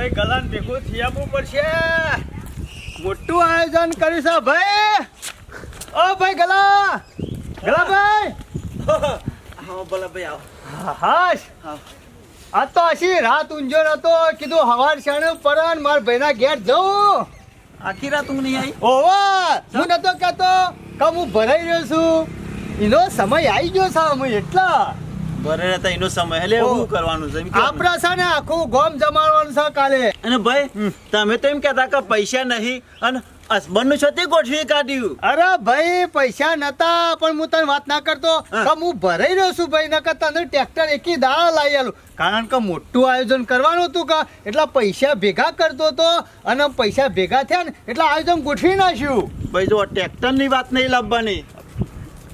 ભાઈ ગલાન ભેગું આવવું પડશે. મોટું આયોજન કર્યું છે ભાઈ. ઓ ભાઈ ગલા. ગલા ભાઈ. હા બોલો ભાઈ આવો. હાશ. હા. આ તો આશી રાત ઊંઝો નતો કીધું હવાર શાણે પરન માર ભાઈના ઘેર જવું આખી રાત ઊંઘ નહીં આવી ઓવો હું નતો કહેતો કે હું ભરાઈ રહ્યો છું. એનો સમય આવી ગયો છે હું એટલા. ઘરે રહેતા એનો સમય. એટલે શું કરવાનું છે? આપણા છે ને આખું ગોમ જમાડવાનું છે કાલે. અને ભાઈ તમે તો એમ કહેતા કે પૈસા નહીં અને હસબન્ડ ગોઠવી કાઢ્યું. અરે ભાઈ પૈસા નતા પણ હું તને વાત ના કરતો. કે હું ભરાઈ રહ્યો છું ભાઈ નકર તને ટ્રેક્ટર એકી લાવી આલું. કારણ કે મોટું આયોજન કરવાનું હતું કે એટલા પૈસા ભેગા કરતો તો અને પૈસા ભેગા થયા ને એટલે આયોજન ગોઠવી નાખ્યું. ભાઈ જો ટ્રેક્ટરની વાત નહીં લાવવાની.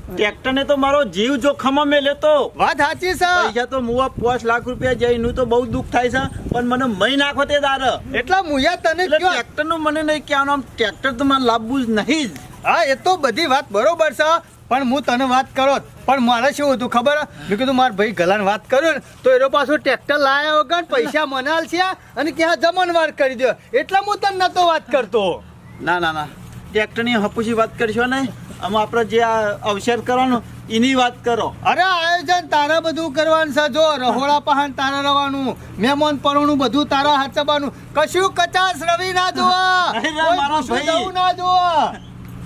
ટ્રેક્ટર ને તો મારો જીવ જોખમમાં મેં લેતો. વાત સાચી છે. પૈસા તો મુવા પાંચ લાખ રૂપિયા જઈનું તો બહુ દુઃખ થાય છે પણ મને મહી નાખો તે દાર. એટલા મુયા તને ટ્રેક્ટરનું મને નહીં કહેવાનું આમ ટ્રેક્ટર તો મને લાવવું જ નહીં જ. હા એ તો બધી વાત બરોબર છે પણ હું તને વાત કરો. પણ મારે શું હતું ખબર? હે? મેં કીધું મારા ભાઈ ગલાન વાત કર્યો ને તો એનો પાછું ટ્રેક્ટર લાયા વગર પૈસા મનાલ છે અને ક્યાં જમણવાર કરી દો એટલે હું તને નતો વાત કરતો. ના ના ના. ટ્રેક્ટરની હપુસી વાત કરશો ને? આમાં આપણે જે આ અવસર કરવાનો એની વાત કરો. અરે આયોજન તારા બધું કરવાનું છે. જો રહોડા પહાણ તારા રવાનું મહેમાન પરણું બધું તારા હાચવાનું કશું કચાસ રવિ ના જોવા કોઈ ના જોવા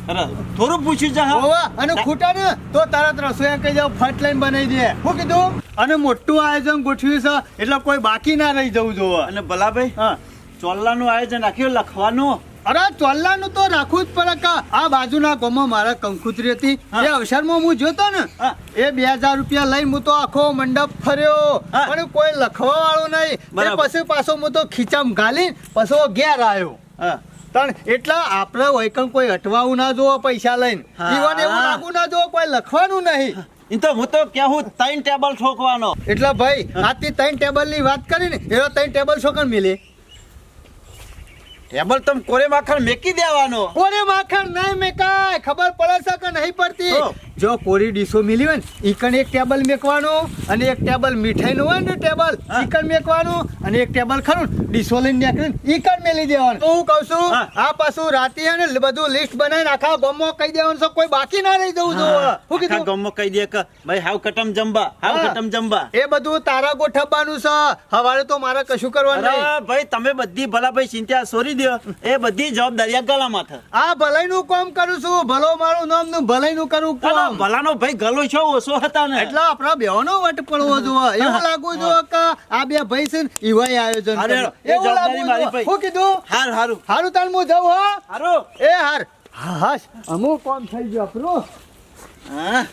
અરે થોડું પૂછ્યું છે હા? અને ખૂટા ને તો તરત રસોઈ કહી જાવ ફટ લાઈન બનાવી દે. શું કીધું? અને મોટું આયોજન ગોઠવ્યું છે એટલે કોઈ બાકી ના રહી જવું જોવા. અને ભલાભાઈ હા. ચોલ્લાનું આયોજન રાખ્યું લખવાનું. અરે ચોલ્લાનું તો રાખવું જ પડે કા? આ બાજુના ગામમાં મારા કંકુતરી હતી. એ અવસરમાં હું જોતો ને એ બે હજાર રૂપિયા લઈ હું તો આખો મંડપ ફર્યો. પણ કોઈ લખવા વાળું નહીં પછી પાછો હું તો ખીચામ ગાલી પછી ઘેર આવ્યો પણ એટલા આપણે વૈકમ કોઈ અટવાવું ના જોવો પૈસા લઈને. જીવન એવું લાગવું ના જોવો કોઈ લખવાનું નહીં. એ તો હું તો કેવું ત્રણ ટેબલ ઠોકવાનો. એટલે ભાઈ આથી ત્રણ ટેબલની વાત કરી ને એનો ત્રણ ટેબલ મિલી મિલે. ટેબલ તમ કોરે માખણ મેકી દેવાનો કોરે માખણ નહીં મેકાય ખબર પડે છે કે નહીં પડતી. જો કોરી ડીશો મિલી હોય ને ઈકણ એક ટેબલ મેકવાનું અને એક ટેબલ મીઠાઈનું હોય ને ટેબલ હા. ઈકણ મેકવાનું અને એક ટેબલ ખરું ડીશો લઈને નીકળીને ઈકણ મેલી દેવાનું. હું કહું છું આ પાછું રાતે હે ને બધું લિસ્ટ બનાવીને આખા ગમો કહી દેવાનું છે કોઈ બાકી ના રહી જવું શું આખા કીધું ગમો કહી દે કે ભાઈ હાવ કટમ જંબા હાવ કટમ જંબા એ બધું તારા ગોઠવવાનું છે. હવારે તો મારે કશું કરવાનું નહીં. ભાઈ તમે બધી ભલા ભાઈ ચિંતા છોડી દો. એ બધી જવાબદારી ગળા માથે આ ભલાઈનું કામ કરું છું. ભલો મારું નામનું ભલાઈનું કરું ભલાનો ભાઈ ગલો છો ઓછો હતા ને. એટલે આપણા બેવાનો વટ પડવો જોવો. એવું લાગુ જો કે આ બે ભાઈ છે ને ઈવાય આયોજન અરે, એ જવાબદારી મારી ભાઈ. હું કીધું? હાર હારું. હારું તાણ હું જાઉં હો. હારું. એ હાર. હા અમુક કોમ થઈ ગયો આપણું. હા.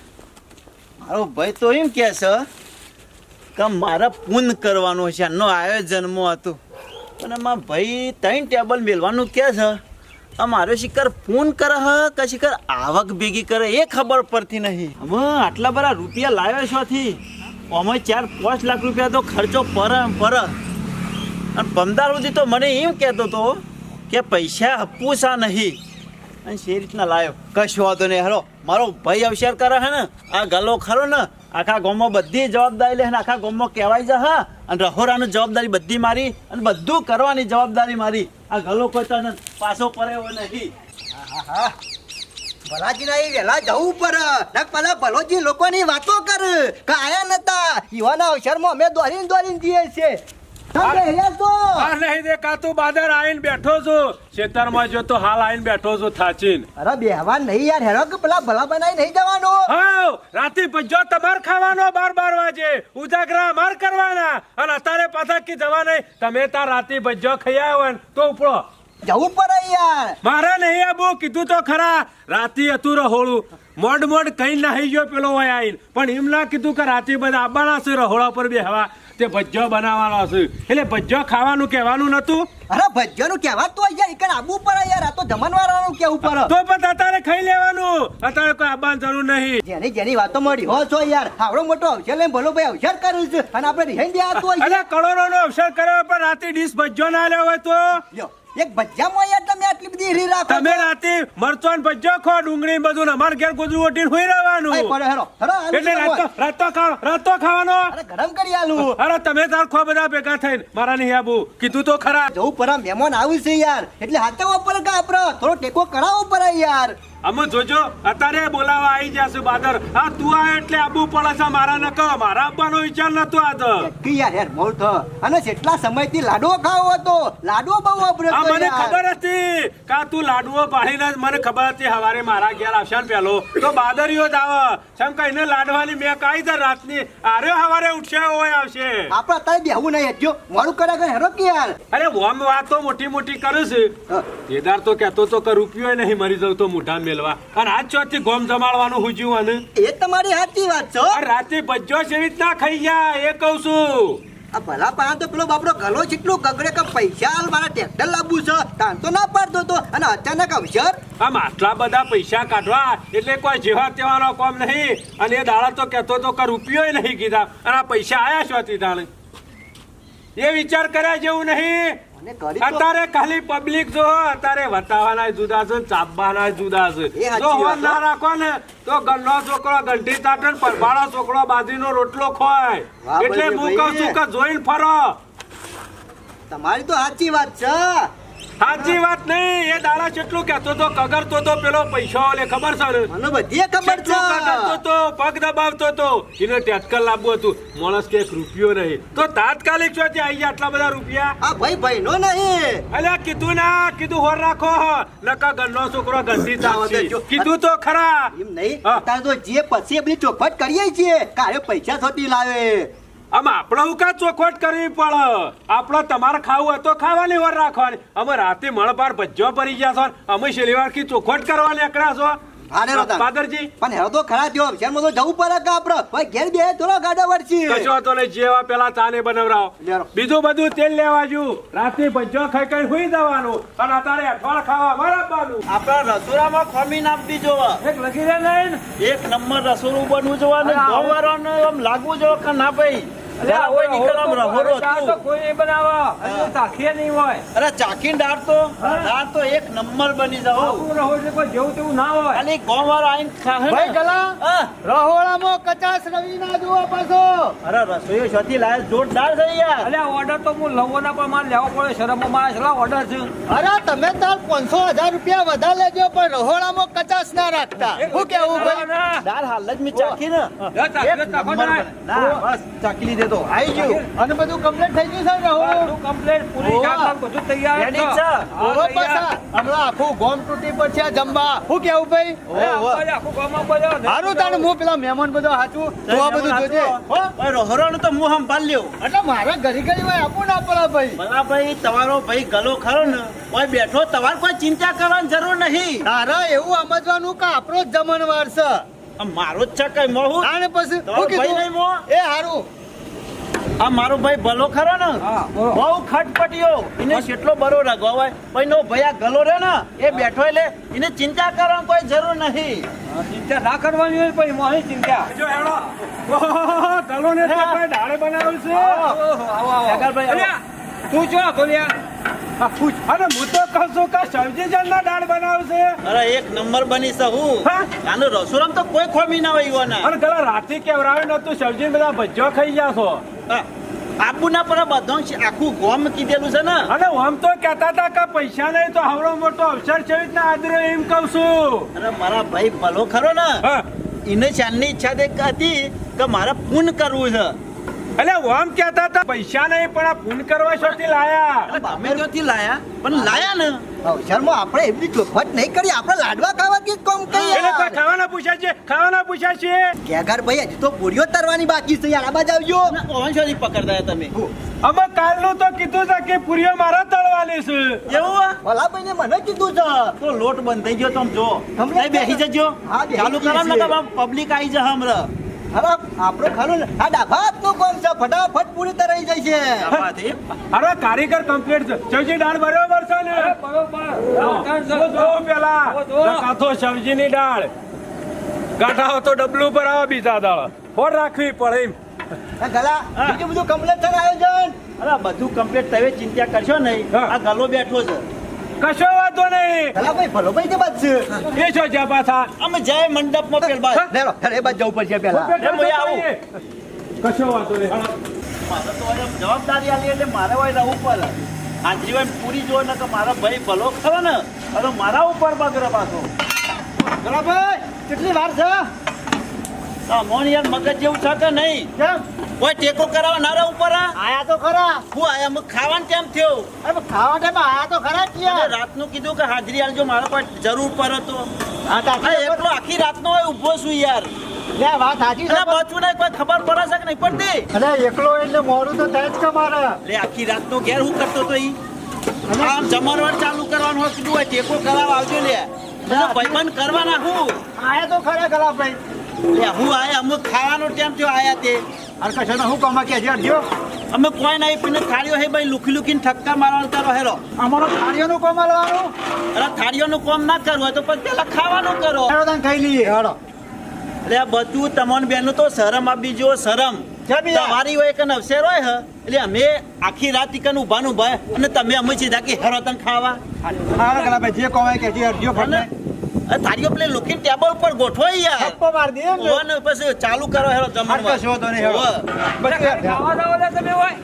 મારો ભાઈ તો એમ કે છે કે મારે પૂન કરવાનું છે. એનો આયોજનમાં હતું. અને મારા ભાઈ ત્રણ ટેબલ મેળવાનું કે છે. મારો શિકાર ફોન કરે હ કે શિકાર આવક ભેગી કરે એ ખબર પડતી નહીં. હવે આટલા બધા રૂપિયા લાવ્યો છોથી અમે ચાર પાંચ લાખ રૂપિયા તો ખર્ચો પર પર. અને પંદર સુધી તો મને એમ કહેતો હતો કે પૈસા આપવું નહીં? અને એ રીતના લાવ્યો. કશો વાંધો નહીં હેરો મારો ભાઈ અવસર કરે હે ને, આ ગલો ખરો ને, આખા ગામમાં બધી જવાબદારી લે ને, આખા ગામમાં કહેવાય જા હા, અને રહોરાની જવાબદારી બધી મારી, અને બધું કરવાની જવાબદારી મારી. આ ગલો કોઈ તને પાછો પડે એવો નહીં. ભલાજી ના જવું પડે. નક પેલા ભલોજી લોકોની વાતો કર કે આયા નતા. યુવાના અવસરમાં અમે દોરીને દોરીને જઈએ છે તમે હેર્યા તો આ નહીં દેખાતું બાદર આઈને બેઠો છું. ખેતરમાં જો તો હાલ આઈને બેઠો છું થાચીન. અરે બેહવા નહીં યાર હેરો કે પેલા ભલા બનાવી નહીં જવાનો? હાવ રાતે પંજો તમાર ખાવાનો બાર બાર વાગે. ઉજાગરા માર કરવાના. અને અત્યારે પાછા કી જવા નહીં? તમે તાર રાતે ભજ્જો ખાઈ આવ્યો તો ઉપડો. જવું પડે યાર. મારે નહીં આબુ કીધું તો ખરા. રાતે હતું રહોળું. મોડ મોડ કઈ નાહી ગયો પેલો હોય આઈન પણ એમ ના કીધું કે રાતે બધા આવવાના છે રહોળા પર બેહવા. તે ભજ્જો બનાવવાનો છે એટલે ભજ્જો ખાવાનું કહેવાનું નતું અરે ભજ્યોનું કહેવા તો યાર એક આબુ પડે યાર આ તો જમણવાળાનું કેવું પડે તો પણ અત્યારે ખાઈ લેવાનું. અત્યારે કોઈ આબાન જરૂર નહીં. જેની જેની વાતો મળી હો છો યાર. આવડો મોટો અવસર લઈને ભલો ભાઈ અવસર કર્યું છે અને આપણે રિહાઈ દે આ તો અરે કરોડો નો અવસર કર્યો પણ રાતે ડીશ ભજ્જો ના લેવો હોય તો? લ્યો. એક ભજીયામાં યાર તમે આટલી બધી હીરી રાખો તમે રાતે મરચો ને ભજ્જો ખો ડુંગળી બધું અમાર ઘેર ગોદરું ઓટીને હોઈ રહેવાનું. પડે હેરો. હેરો એટલે રાતો રાતો ખાવ રાતો ખાવાનો. અરે ગરમ કરી આલું. અરે તમે તાર ખો બધા ભેગા થઈને મારા નહીં આબુ. કીધું તો ખરા. જવું પરા મહેમાન આવ્યું છે યાર. એટલે હાથે ઉપર કા આપરો થોડો ટેકો કરાવો પરા યાર. અમે જોજો અત્યારે બોલાવા આવી જશે બાદર. હા તું આ એટલે આબુ પડે છે મારા નક. મારા આપવાનો વિચાર નતો આ તો કે યાર યાર મોર થ? અને કેટલા સમયથી લાડવો ખાવો હતો લાડવો બહુ વાપર્યો આ મને ખબર હતી કે તું લાડવો પાડીને મને ખબર હતી હવારે મારા ઘેર આવશે ને પેલો. તો બાદરીઓ જ આવે. જેમ કહીને લાડવાની મેં કાઈ છે રાતની આરે હવારે ઉઠશે હોય આવશે. આપણે અત્યારે બેહવું નહીં હજો મોડું કરે કે હેરો કે યાર? અરે વોમ વાતો મોટી મોટી કરું છે. કેદાર તો કહેતો તો કે રૂપિયો નહીં મરી જવું તો મુઠાન મેલવા અને આજ ચોથી ગોમ જમાડવાનું હુજ્યું અને? એ તમારી સાચી વાત છે. રાતે બજ્જો છે એવી રીતના ખાઈ ગયા એ કહું છું. આ ભલા પા તો પેલો બાપડો ગલો જેટલું ગગડે કે પૈસા હાલ મારા ટ્રેક્ટર લાવવું છે. તાન તો ના પાડતો તો. અને અચાનક અવસર આમ આટલા બધા પૈસા કાઢવા એટલે કોઈ જેવા તેવાનો કોમ નહીં. અને એ દાડા તો કહેતો તો કે રૂપિયો નહીં કીધા. અને આ પૈસા આયા છો તીધાણે એ વિચાર કર્યા જેવું નહીં. તો અત્યારે ખાલી પબ્લિક જો અત્યારે વતાવાના જુદા છે ચાપવાના જુદા છે. જો હોન ના રાખો ને તો ગણનો છોકરો ગંઠી તાટે ને પરભાળો છોકરો બાજરીનો રોટલો ખોય એટલે હું કહું છું કે જોઈને ફરો. તમારી તો સાચી વાત છે. સાચી વાત નહીં. એ દાડા કેટલું કહેતો તો કગરતો તો પેલો પૈસો લે ખબર છે? ને મને બધી ખબર છે. કગરતો તો પગ દબાવતો તો એને ટેટકલ લાવવું હતું. માણસ કે રૂપિયો નહીં. તો તાત્કાલિક છો છે? આઈ આટલા બધા રૂપિયા? આ ભાઈ ભાઈ નો નહીં. અલ્યા કીધું ના કીધું હોર રાખો નકા ગન્નો છોકરો જાવા તાપસી કીધું તો ખરા. એમ નહીં. તાર તો જે પછી બધી ચોખવટ કરીએ છીએ. કારે પૈસા થોડી લાવે. આમ આપણે હું કા ચોખવટ કરવી પડે આપણે તમારે ખાવું હોય તો ખાવાની વાર રાખવાની અમે રાતે મળપાર ભજ્જો પડી ગયા છો અમે કી ચોખવટ કરવાની એકડા છો. પાદરજી. પણ હેરો તો ખરા થયો. શહેરમાં તો જવું પડે કે આપડે ભાઈ ઘેર બે થોડો ગાડા વળશી. કશો તો નહીં જેવા પેલા ચાને બનાવરાવો. બીજું બધું તેલ લેવા જુ રાતે ભજ્જો ખાઈ ખાઈ હુઈ જવાનું. અને અત્યારે અઠવાડ ખાવા બરાબરનું આપણા રસોડામાં ખોમી નાખવી જોવા એક લખી દે એક નંબર રસોડું બનવું જોવા ને અરે આવો. ગોવાળાને આમ લાગવું જો કે ના ભાઈ? જરા કોઈ નીકળ આમ રહોરો હતું. કોઈ નહીં બનાવો તાખીએ નહીં હોય. અરે ચાખીને દાળ તો દાળ તો એક નંબર બની જાવ રહો છે કોઈ જેવું તેવું ના હોય. ખાલી ગોવાળો આઈને ખાહે ભાઈ ગલા હા. કચાસ રવિ ના જુઓ પાછો. અરે રસોઈયો શોથી લાય જોરદાર છે યાર. અલ્યા ઓર્ડર તો હું ના પણ મારે લેવો પડે શરમમાં મારે છેલ્લા ઓર્ડર છે. અરે તમે તાર પાંચસો હજાર રૂપિયા વધારે લેજો પણ રહોડામાં કચાસ ના રાખતા. શું કેવું ભાઈ? દાળ હાલ જ મેં ચાખી ને. ચાખી લે, તો આવી ગયું. અને બધું કમ્પ્લીટ થઈ ગયું રહોડું બધું complete, પૂરી કામ બધું તૈયાર છે. ઓરો પાછા. હમણાં આખું ગોમ તૂટી પડશે આ જમવા હું કેવું ભાઈ? આખું ગોમ બધો સારું તાણ હું પેલા મહેમાન બધો હાચું? તો આ બધું જોજે. હો. ભાઈ રોહરોનો તો હું સંભાળ લ્યો. એટલે મારા ઘરી ઘરી હોય આપો ના પડે ભાઈ. ભલા ભાઈ તમારો ભાઈ ગલો ખરો ને કોઈ બેઠો તમારે કોઈ ચિંતા કરવાની જરૂર નહીં. તારે એવું સમજવાનું કે આપણો જ જમણવાર છે. મારો જ છે કઈ મોહું? આને પછી ભાઈ એ હારું. આ મારો ભાઈ ભલો ખરો ને? બહુ ખટપટીયો એને કેટલો બરો રગવાય ભાઈ નો ભાઈ આ ગલો રે ને એ બેઠો એટલે એને ચિંતા કરવાની કોઈ જરૂર નહીં. ચિંતા ના કરવાની હોય પછી મોહી ચિંતા. જો એનો ઓહો, ગલો ને તો ભાઈ ડાળે બનાવ્યું છે. આવો, આવો. જગાભાઈ, તું જો બોલ્યા અને હું તો કહું છું કે સબ્જી જણના દાળ બનાવશે. અરે એક નંબર બની છે હું? આનો રસોડામાં તો કોઈ ખોમી ના હોય ને અરે પેલા રાતે કેવરાવે તું સબ્જી બધા ભજ્જો ખાઈ જાશો. આબુના પર બધો આખું ગોમ કીધેલું છે ને. અરે આમ તો કહેતા હતા કે પૈસા નહીં તો હવડો મોટો અવસર છે રીતના આદરે એમ કહું છું. અરે મારા ભાઈ ભલો ખરો ને. એને ચાંદની ઈચ્છા તે હતી કે મારે પૂન કરવું છે. એટલે આમ કહેતા હતા પૈસા નહીં પણ આ ફોન કરવા શોથી લાયા. અમે ક્યાંથી લાયા? પણ લાયા ને? શર્મા આપણે એમની ચોખવટ નહીં કરી આપણે લાડવા ખાવા કે કોમ એટલે કોઈ ખાવાના પૂછ્યા છે ખાવાના પૂછ્યા છે. કેગર ભાઈ હજી તો પૂરીઓ તરવાની બાકી છે યાર આ બાજુ આવજો. ઓન શોધી પકડતા તમે. અમે કાલનું તો કીધું છે કે પૂરીઓ મારા તળવાની છે. એવું? ભલા ભાઈને મને કીધું છે. તો લોટ બંધ થઈ ગયો તમે જો. તમે બેસી જજો. હા, ચાલુ કરો ને પબ્લિક આવી જશે હમણાં. હવે આપણો ખાલું ને આ ડાભાતનું કોમ છે? ફટાફટ પૂરી તરાઈ જાય છે આમાંથી. અરે કારીગર કમ્પ્લીટ છે. સબ્જી દાળ બરોબર છે ને? બરોબર. જો પેલા. કાથો સબ્જી ની સબ્જીની દાળ. ગાંઠા તો ડબલું પર આવે બીજા દાળ. ફોડ રાખવી પડે એમ. ગલા. બીજું બધું કમ્પ્લીટ છે આયોજન. અરે બધું કમ્પ્લીટ તમે ચિંતા કરશો નહીં. આ ગલો બેઠો છે. કશો વાંધો નહીં. ભલોભાઈ કે બાદ છે. એ છો જ્યાં પાછા. અમે જાય મંડપમાં પેલ. બાદ લેલો એ બાજુ જવું પડશે પેલા. એમ આવું. કશો વાંધો નહીં. મારે તો જવાબદારી આલી એટલે મારે હોય રહેવું પડે. હાજરી હોય પૂરી જો ને કે મારા ભાઈ ભલો ખરો ને. હવે મારા ઉપર બગડે પાછો. બરાબર કેટલી વાર છે? તો મોન યાર મગજ જેવું છે કે નહીં? કેમ? કોઈ ટેકો કરાવવા ના રહું ઉપર? આયા તો ખરા. હું આયા અમે ખાવાનું કેમ થયો? અરે ખાવા ટાઈમે આયા તો ખરા કે યાર કીધું કે હાજરી આલજો મારે જરૂર પડે હતો હા તો એકલો આખી રાત નો ઊભો છું યાર. લે વાત સાચી છે અને ને કોઈ ખબર પડે છે કે નહીં પડતી? અરે એકલો એટલે મોડું તો થાય જ કે મારે. રાત આખી રાતનો ઘેર હું કરતો તો ઈ? આમ જમણવાર ચાલુ કરવાનું હોય કીધું હોય ટેકો કરાવ આવજો લે. ભાઈબંધ કરવાના હું આયા તો ખરા ગલાભાઈ લે હું આયા અમુક ખાવાનો ટાઈમ થયો આયા તે. અરે કશો હું કમા કે હજી અડ્યો અમે કોઈ નહીં પીને થાળીઓ હે ભાઈ લુખી લુખીને ઠક્કા મારવાનું કરો હેરો. અમારો થાળીઓનું કોમ આલવાનું અરે થાળીઓનું કામ ના કરવું હોય તો પછી પેલા ખાવાનું કરો. હેડો તાન ખાઈ લઈએ હેડો એટલે આ બધું તમને બેનું તો શરમ આપી જો શરમ? તમારી હોય કે નવસેર હોય હ? એટલે અમે આખી રાત ઈકન ઉભાનું ભાઈ અને તમે અમે સીધા કે હેરો તને ખાવા. જે કહો કે જે અડ્યો અને થાળીઓ પેલી લુખીને ટેબલ પર ગોઠવો યાર. થપ્પો માર દે એમ ને. પછી ચાલુ કરો હેરો હા, કશો વાંધો નહીં, હેડો. ઓવે. બસ, ખાવા દાવા દે તમે હોય.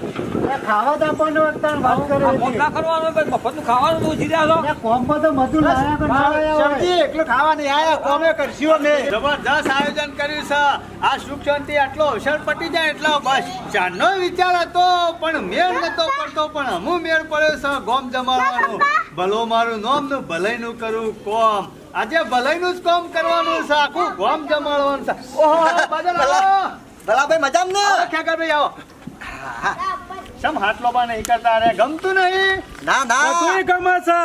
ખાવા તો આપણને વખતા વાત કરે આ ના કરવાનો બસ મફતનું ખાવાનું તું જીર્યા કોમમાં તો મધુ લાયા પણ ના લાયા હોય. એકલું ખાવા નહીં આયા કોમે કરશું ને જબરદસ્ત આયોજન કર્યું છે. આ સુખ શાંતિ આટલો અવસર પટી જાય એટલો બસ ચાનો વિચાર હતો પણ મેળ નતો પડતો પણ હમું મેળ પડ્યો છે ગોમ જમાડવાનો. ભલો મારું નોમનું ભલાઈ નું કરું કોમ. આજે ભલાઈનું જ કામ કરવાનું છે આખું ગોમ જમાડવાનું છે. ઓહો બાજુ આવો. ભલાભાઈ મજામ ને? આવો, ખેકરભાઈ આવો. સમ હાથ લોબા નહીં કરતા અરે ગમતું નહીં? ના ના. બધુંય ગમે છે.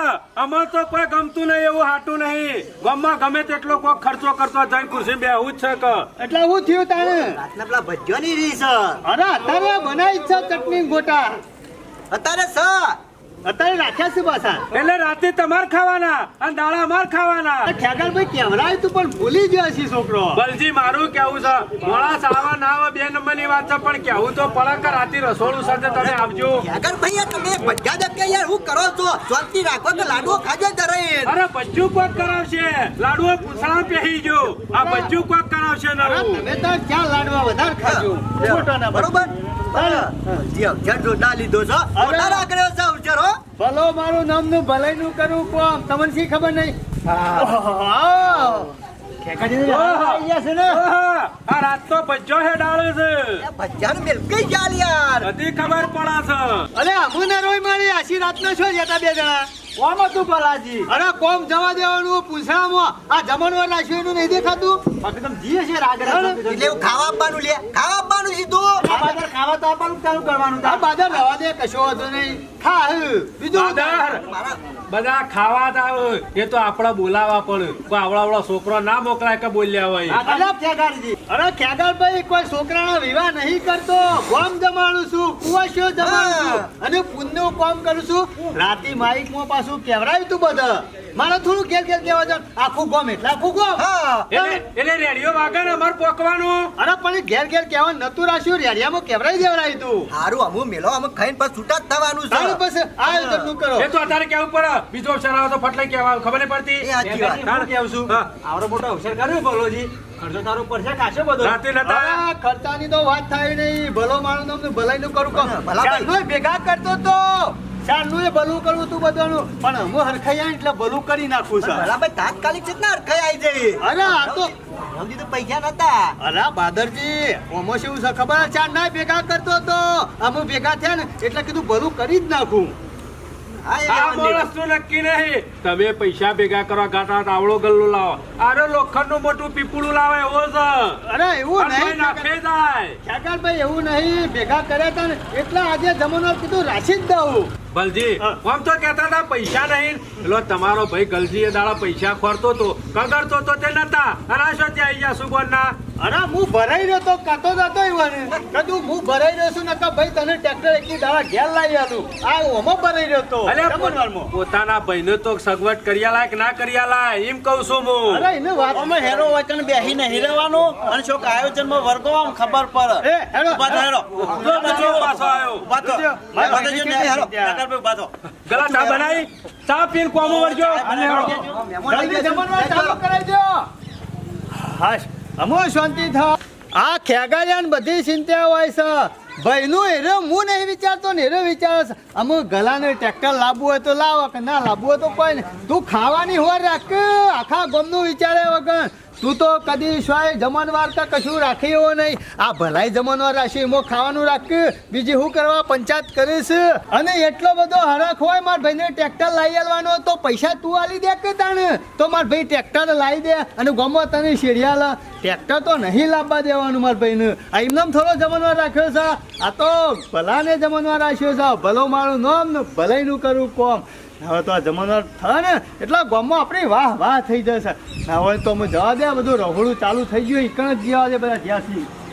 અમાર તો કોઈ ગમતું નહીં એવું હાટું નહીં. ગામમાં ગમે તેટલો કોઈ ખર્ચો કરતો જઈને ખુરશી બેહવું જ છે કે. એટલે હું થયું તાણે? રાતના પેલા નહીં રી છે અરે અત્યારે બનાવી છે ચટણી ગોટા. અત્યારે સ. અત્યારે રાખ્યા છે પાછા. એટલે રાતે તમાર ખાવાના અને દાડા માર ખાવાના. ખ્યાગરભાઈ કેવરાય તું પણ ભૂલી ગયો છે છોકરો. બલજી મારું કેવું છે? મોડા સાવા ના આવે બે નંબરની વાત છે પણ કેવું તો પડક રાતે રસોડું સાથે તમે આવજો. આગળ ભાઈ તમે ભજ્યા દકે યાર હું કરો છો? શાંતિ રાખો કે લાડવો ખાજે દરે અરે બચ્ચું કોક કરાવશે. લાડુ પૂછડા પહેરી ગયો આ બચ્ચું કોક કરાવશે નવું તમે તો ક્યાં લાડવા વધારે ખાજો? ખોટા ના બરોબર. જી ના લીધો છો. અક્ષર હો. ભલો મારું નામનું ભલાઈ નું કરું કોમ. તમને શી ખબર નહીં? ને? રાત ખબર પડે છે. અરે અમુ ને રોય મારી આશી રાતનો છો જતા બે જણા. કોમ હતું ભલાજી અરે કોમ જવા દેવાનું પૂછામાં. આ જમણવાર નાખ્યું એનું નહીં દેખાતું? એકદમ જીએ છે રાગરા એટલે એવું ખાવા આપવાનું લે. ખાવા આપવાનું સીધું આ બાદર ખાવા તો આપવાનું ચાલુ કરવાનું આ બાદર રવા દે કશો હતો નહીં. ખા બીજું બાદર. બધા ખાવા તા એ તો આપણા બોલાવા પડે કોઈ આવડા આવડા છોકરો ના મોકલાય કે બોલ્યા હોય. અરે ખેગારજી. અરે ખેગારભાઈ કોઈ છોકરાનો વિવાહ નહીં કરતો. કોમ જમાડું છું. કુવાશીઓ જમાડું છું અને પુણ્યનું કામ કરું છું? રાતી માઇકમાં પાછું કેવરાયું તું બધા? મારે થોડું ઘેર ઘેર કહેવા જાવ આખું ગોમ એટલે આખું ગોમ. એટલે એટલે રેડિયો વાગે ને અમારે પોકવાનું. અરે પણ ઘેર ઘેર કહેવા નતું રાખ્યું. રેડિયામાં કેવરાઈ દેવરાયું તું? હારું અમુ મેલો અમુક ખાઈને પછી છૂટા જ થવાનું છે. બસ આ આયોજનનું કરો. એ તો અત્યારે કેવું પડે? બીજો અવસર આવે તો ફટલે કેવા ખબર નહીં પડતી? એ સાચી વાત. કેવું છું. આવડો મોટો અવસર કર્યો ભલોજી. ખર્ચો તારો પડશે કાશો બધો. રાતે નતા? ખર્ચાની તો વાત થાય નહીં. ભલો માણસ નામનું ભલાઈ નું કરું કામ ભલા ભેગા કરતો તો. ચાલનું એ ભલું કરવું તું બધાનું. પણ હું હરખાઈ આવીને એટલે ભલું કરી નાખું છે ભલાભાઈ તાત્કાલિક છે ને હરખાઈ આવી જઈ અરે આ તો સમજી તો પૈસા નતા. અરે બાદરજી ઓમો શું છે ખબર? છે? ચાર ના ભેગા કરતો તો. અમે ભેગા થયા ને એટલે કીધું ભલું કરી જ નાખું. આ લેવાની. માણસનું નક્કી નહીં. તમે પૈસા ભેગા કરવા ગાંઠા આવડો ગલ્લો લાવો. આરે લોખંડનું મોટું પીપળું લાવે એવો છે. અરે એવું નહીં. નાખે જાય. ખ્યાલભાઈ એવું નહીં. ભેગા કર્યા હતા ને એટલે આજે જમાનો કીધું રાશી જ દઉં. ભલજી. આમ તો કહેતા હતા પૈસા નહીં. એટલે તમારો ભાઈ ગલજી એ દાડા પૈસા ખોરતો તો કગરતો તો તે નતા. અને આ શું ત્યાં આવી ગયા સુગોન ના અરે હું ભરાઈ રહ્યો તો કાતો જતો ઈવાને કદું હું ભરાઈ રહ્યો છું નકા ભાઈ તને ટ્રેક્ટર એકી દાડા ઘેર લાવી આલું. આ ઓમો ભરાઈ રહ્યો તો. અલે જમણવારમાં. પોતાના ભાઈને તો સગવડ કર્યા લાયક ના કર્યા એમ કહું છું હું. અરે એને વાત અમે હેરો વચન બેહી નહીં રહેવાનું અને શોક આયોજનમાં વર્ગો આમ ખબર પડે. એ હેડો. ઊભા હેરો તો બચ્યો પાછો આવ્યો. ઊભા થો. જો, ઊભા જો ને હેરો કાકર કાકાભાઈ ઊભા ગલા ચા બનાવી? ચા પીન કોમો વળજો. જલ્દી જમણવાર ચાલુ કરાઈ દો હાશ અમો શાંતિ થા આ ખેગારિયાન બધી ચિંતા હોય છે. ભાઈનું હેરો હું નહીં વિચારતો ને હેરો વિચાર અમુ ગલાને ટ્રેક્ટર લાવવું હોય તો લાવો, કે ના લાવવું હોય તો કોઈ નહીં. તું ખાવાની હોર રાખ, આખા ગમનું વિચારે વગર. તું તો કદી સ્વાય જમણવાર તો કશું રાખી એવો નહીં. આ ભલાઈ જમણવાર રાશી એમાં ખાવાનું રાખ. બીજી શું કરવા પંચાયત કરીશ? અને એટલો બધો હરખ હોય, મારા ભાઈને ટ્રેક્ટર લાવી આલવાનો તો પૈસા તું આલી દે કે તાણે? તો મારા ભાઈ ટ્રેક્ટર લાવી દે અને ગમો તને શેરિયાલ ટ્રેક્ટર તો નહીં લાવવા દેવાનું મારા ભાઈને. એમને થોડો જમણવાર રાખ્યો છે? આ તો ભલાને જમણવાર રાખ્યો છે. ભલો મારું નામ ને ભલાઈનું કરું કોમ. હવે તો આ જમણવાર થાય ને, એટલા ગામમાં આપણી વાહ વાહ થઈ જશે. હવે તો અમે જવા દે બધું રહોડું ચાલુ થઈ ગયું એકણ જ જવા દે બધા જ્યાંથી.